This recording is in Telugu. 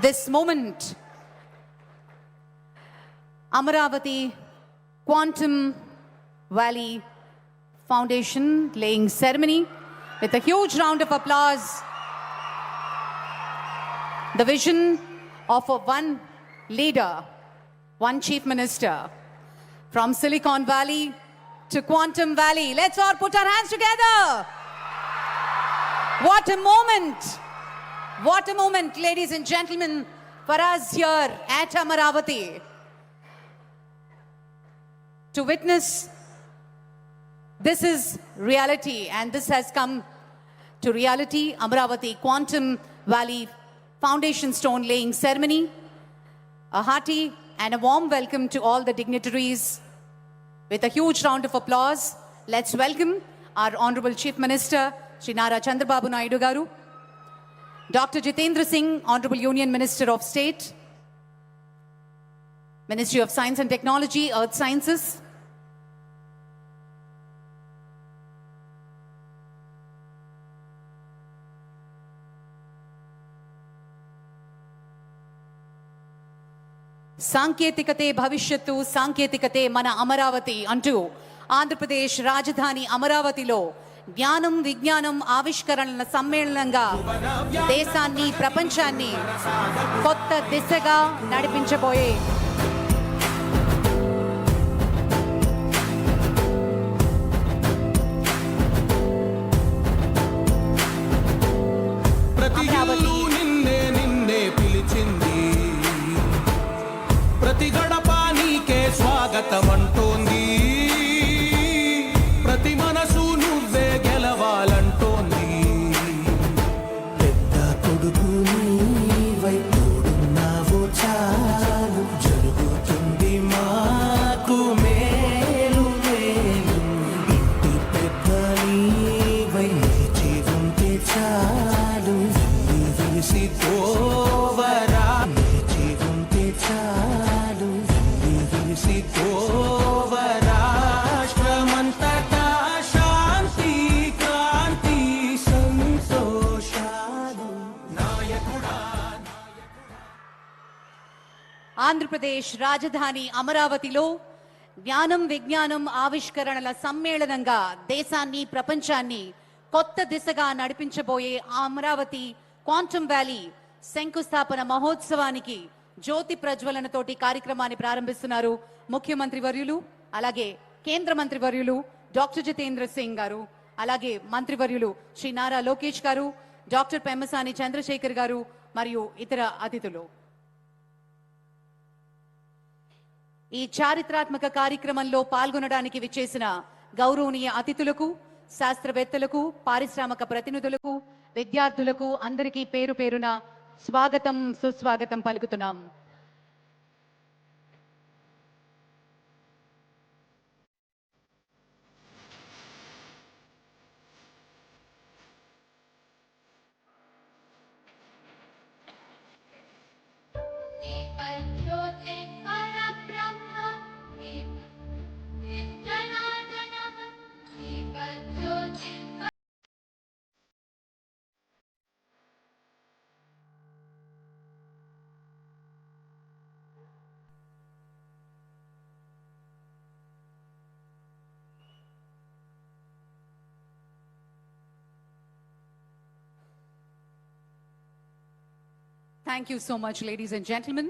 this moment. Amaravati Quantum Valley Foundation laying ceremony with a huge round of applause. The vision of a one leader, one chief minister from Silicon Valley to Quantum Valley. Let's all put our hands together. What a moment! What a moment, ladies and gentlemen, for us here at Amaravati to witness this is reality, and this has come to reality. Amaravati Quantum Valley Foundation Stone laying ceremony. A hearty and a warm welcome to all the dignitaries. With a huge round of applause, let's welcome our Honorable Chief Minister, Shri Nara Chandrababu Naidu Garu, Dr. Jitendra Singh, Honorable Union Minister of State, Ministry of Science and Technology, Earth Sciences, సాంకేతికతే భవిష్యత్తు సాంకేతికతే మన అమరావతి అంటూ ఆంధ్రప్రదేశ్ రాజధాని అమరావతిలో జ్ఞానం విజ్ఞానం ఆవిష్కరణల సమ్మేళనంగా దేశాన్ని ప్రపంచాన్ని కొత్త దిశగా నడిపించబోయే ఆంధ్రప్రదేశ్ రాజధాని అమరావతిలో జ్ఞానం విజ్ఞానం ఆవిష్కరణల సమ్మేళనంగా దేశాన్ని ప్రపంచాన్ని కొత్త దిశగా నడిపించబోయే అమరావతి క్వాంటమ్ వ్యాలీ శంకుస్థాపన మహోత్సవానికి జ్యోతి ప్రజ్వలనతోటి కార్యక్రమాన్ని ప్రారంభిస్తున్నారు ముఖ్యమంత్రి వర్యులు అలాగే కేంద్ర మంత్రి వర్యులు డాక్టర్ జితేంద్ర సింగ్ గారు అలాగే మంత్రివర్యులు శ్రీ నారా లోకేష్ గారు డాక్టర్ పెమ్మసాని చంద్రశేఖర్ గారు మరియు ఇతర అతిథులు. ఈ చారిత్రాత్మక కార్యక్రమంలో పాల్గొనడానికి విచ్చేసిన గౌరవనీయ అతిథులకు శాస్త్రవేత్తలకు పారిశ్రామిక ప్రతినిధులకు విద్యార్థులకు అందరికీ పేరు పేరున స్వాగతం సుస్వాగతం పలుకుతున్నాం. Thank you so much, ladies and gentlemen.